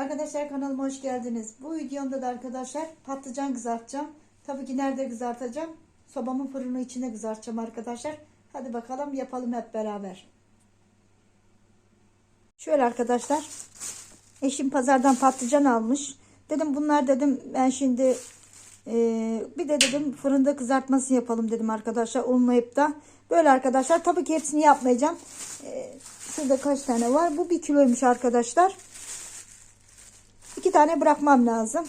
Arkadaşlar kanalıma hoş geldiniz. Bu videomda da arkadaşlar patlıcan kızartacağım. Tabii ki nerede kızartacağım? Sobamın fırını içinde kızartacağım arkadaşlar. Hadi bakalım yapalım hep beraber. Şöyle arkadaşlar. Eşim pazardan patlıcan almış. Dedim bunlar dedim ben şimdi e, bir de dedim fırında kızartması yapalım dedim arkadaşlar. Olmayıp da böyle arkadaşlar. Tabii ki hepsini yapmayacağım. E, şurada kaç tane var? Bu bir kiloymuş arkadaşlar. İki tane bırakmam lazım.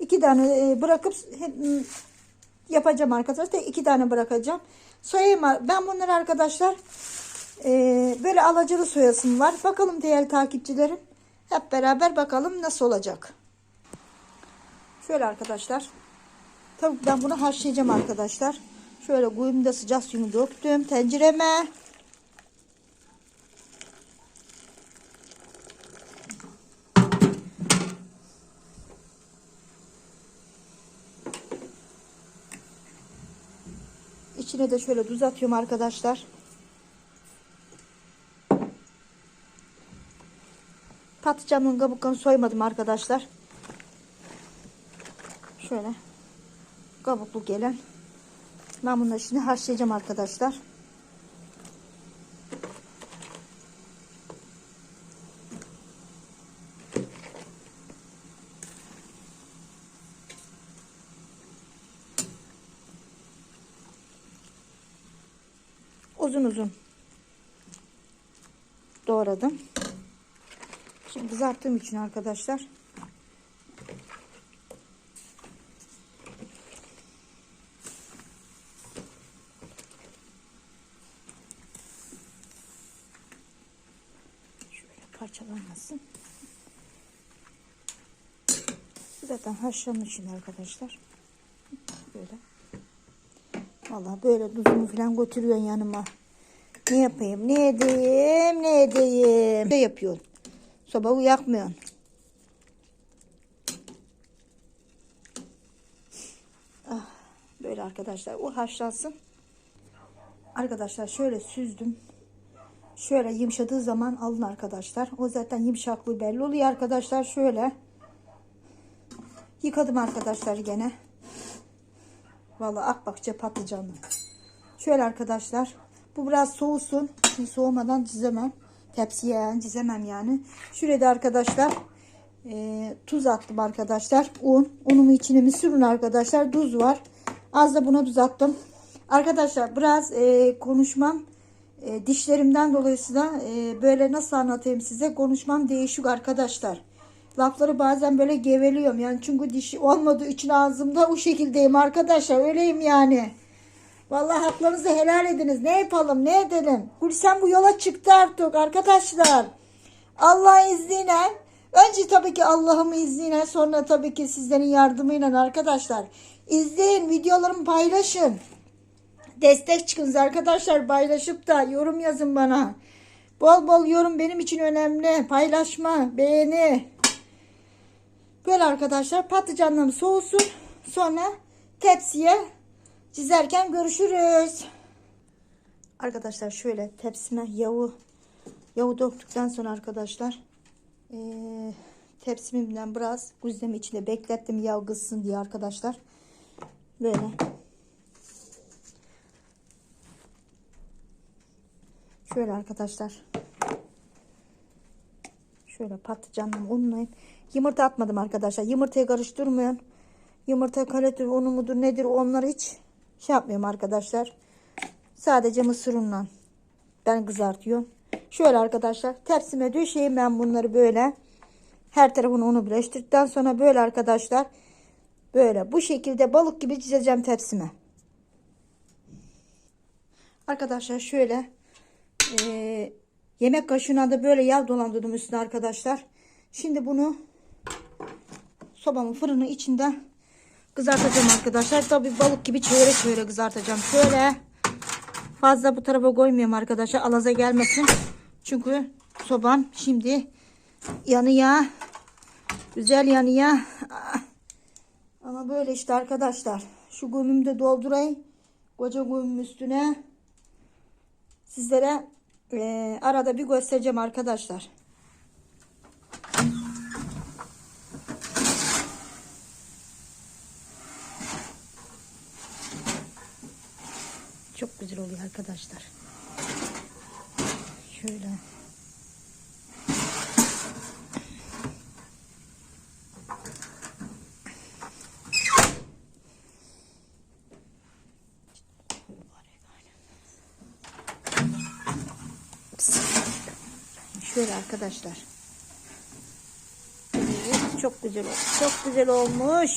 İki tane e, bırakıp yapacağım arkadaşlar. İki tane bırakacağım. Soyayım. Ben bunları arkadaşlar e, böyle alacalı soyasım var. Bakalım değerli takipçilerim. Hep beraber bakalım nasıl olacak. Şöyle arkadaşlar. Tabii ben bunu haşlayacağım arkadaşlar. Şöyle kuyumda sıcak suyunu döktüm tencereme. İçine de şöyle tuz atıyorum arkadaşlar. Patlıcanın kabuklarını soymadım arkadaşlar. Şöyle kabuklu gelen. Ben bunları şimdi haşlayacağım arkadaşlar. Uzun uzun doğradım. Şimdi kızarttığım için arkadaşlar şöyle parçalanmasın. Zaten haşlanmış şimdi arkadaşlar. Böyle. Vallahi böyle tuzumu falan götürüyorsun yanıma. Ne yapayım? Ne edeyim? Ne edeyim? Ne yapıyorsun? Sobayı yakmıyorsun. Ah, böyle arkadaşlar. O haşlansın. Arkadaşlar şöyle süzdüm. Şöyle yumuşadığı zaman alın arkadaşlar. O zaten yumuşaklığı belli oluyor arkadaşlar. Şöyle. Yıkadım arkadaşlar gene. Vallahi akbakça patlıcanlı. Şöyle arkadaşlar. Bu biraz soğusun. Şimdi soğumadan dizemem. Tepsiye yani dizemem yani. Şuraya da arkadaşlar e, tuz attım arkadaşlar. Un. Unumu içine mi sürün arkadaşlar. Tuz var. Az da buna tuz attım. Arkadaşlar biraz e, konuşmam e, dişlerimden dolayısıyla e, böyle nasıl anlatayım size konuşmam değişik arkadaşlar. Lafları bazen böyle geveliyorum yani çünkü dişi olmadığı için ağzımda o şekildeyim arkadaşlar öyleyim yani. Vallahi haklarınızı helal ediniz. Ne yapalım ne edelim. Hulusi bu yola çıktı artık arkadaşlar. Allah izniyle. Önce tabii ki Allah'ın izniyle sonra tabii ki sizlerin yardımıyla arkadaşlar. İzleyin videolarımı paylaşın. Destek çıkınız arkadaşlar paylaşıp da yorum yazın bana. Bol bol yorum benim için önemli. Paylaşma, beğeni. Böyle arkadaşlar patlıcanlarım soğusun. Sonra tepsiye çizerken görüşürüz. Arkadaşlar şöyle tepsime yağı yağı döktükten sonra arkadaşlar eee tepsimimden biraz güzdemi içinde beklettim yağ kızsın diye arkadaşlar. Böyle. Şöyle arkadaşlar. Şöyle patlıcanımı unlayıp yumurta atmadım arkadaşlar. Yumurtayı karıştırmıyorum. Yumurta kaledir, unu mudur nedir onları hiç şey yapmıyorum arkadaşlar. Sadece mısır unla ben kızartıyorum. Şöyle arkadaşlar tepsime döşeyim ben bunları böyle. Her tarafını unu birleştirdikten sonra böyle arkadaşlar böyle bu şekilde balık gibi çizeceğim tepsime. Arkadaşlar şöyle eee, yemek kaşığına da böyle yağ dolandırdım üstüne arkadaşlar. Şimdi bunu sobamın fırını içinde kızartacağım arkadaşlar. Tabi balık gibi çeyrek çeyrek kızartacağım. Şöyle fazla bu tarafa koymuyorum arkadaşlar. Alaza gelmesin. Çünkü sobam şimdi yanıyor. Güzel yanıyor. Ah. Ama böyle işte arkadaşlar. Şu gömümü de doldurayım. Koca gömüm üstüne. Sizlere e, arada bir göstereceğim arkadaşlar. Çok güzel oluyor arkadaşlar. Şöyle. Şöyle arkadaşlar. Çok güzel olmuş. Çok güzel olmuş.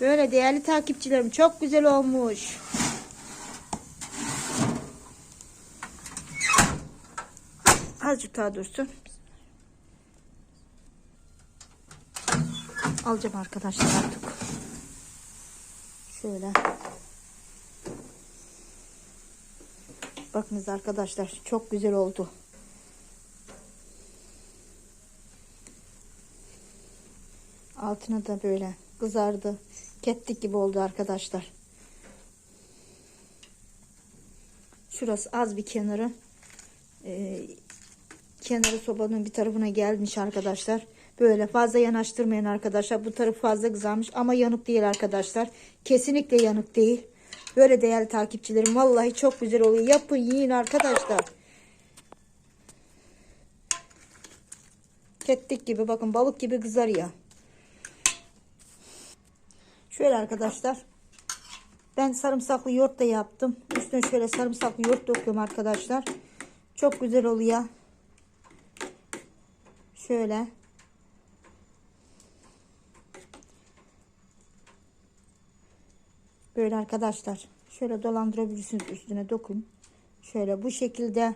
Böyle değerli takipçilerim çok güzel olmuş. Azıcık daha dursun. Alacağım arkadaşlar artık. Şöyle. Bakınız arkadaşlar çok güzel oldu. Altına da böyle kızardı. Kettik gibi oldu arkadaşlar. Şurası az bir kenarı. Ee, kenarı sobanın bir tarafına gelmiş arkadaşlar. Böyle fazla yanaştırmayın arkadaşlar. Bu taraf fazla kızarmış ama yanık değil arkadaşlar. Kesinlikle yanık değil. Böyle değerli takipçilerim vallahi çok güzel oluyor. Yapın yiyin arkadaşlar. Kettik gibi bakın balık gibi kızarıyor. Şöyle arkadaşlar. Ben sarımsaklı yoğurt da yaptım. Üstüne şöyle sarımsaklı yoğurt döküyorum arkadaşlar. Çok güzel oluyor. Şöyle. Böyle arkadaşlar. Şöyle dolandırabilirsiniz üstüne dokun. Şöyle bu şekilde.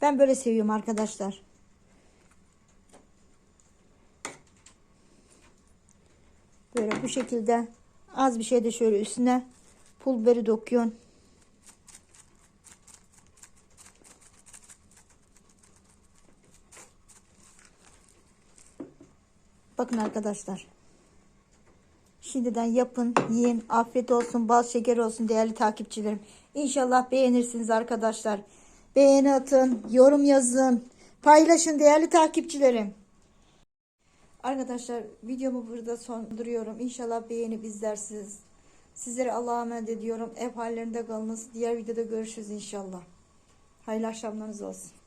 Ben böyle seviyorum arkadaşlar. Böyle bu şekilde az bir şey de şöyle üstüne pul biberi döküyorsun. Bakın arkadaşlar. Şimdiden yapın, yiyin. Afiyet olsun, bal şeker olsun değerli takipçilerim. İnşallah beğenirsiniz arkadaşlar. Beğeni atın, yorum yazın, paylaşın değerli takipçilerim. Arkadaşlar videomu burada sonduruyorum. İnşallah beğenip izlersiniz. Sizlere Allah'a emanet ediyorum. Ev hallerinde kalınız. Diğer videoda görüşürüz inşallah. Hayırlı akşamlarınız olsun.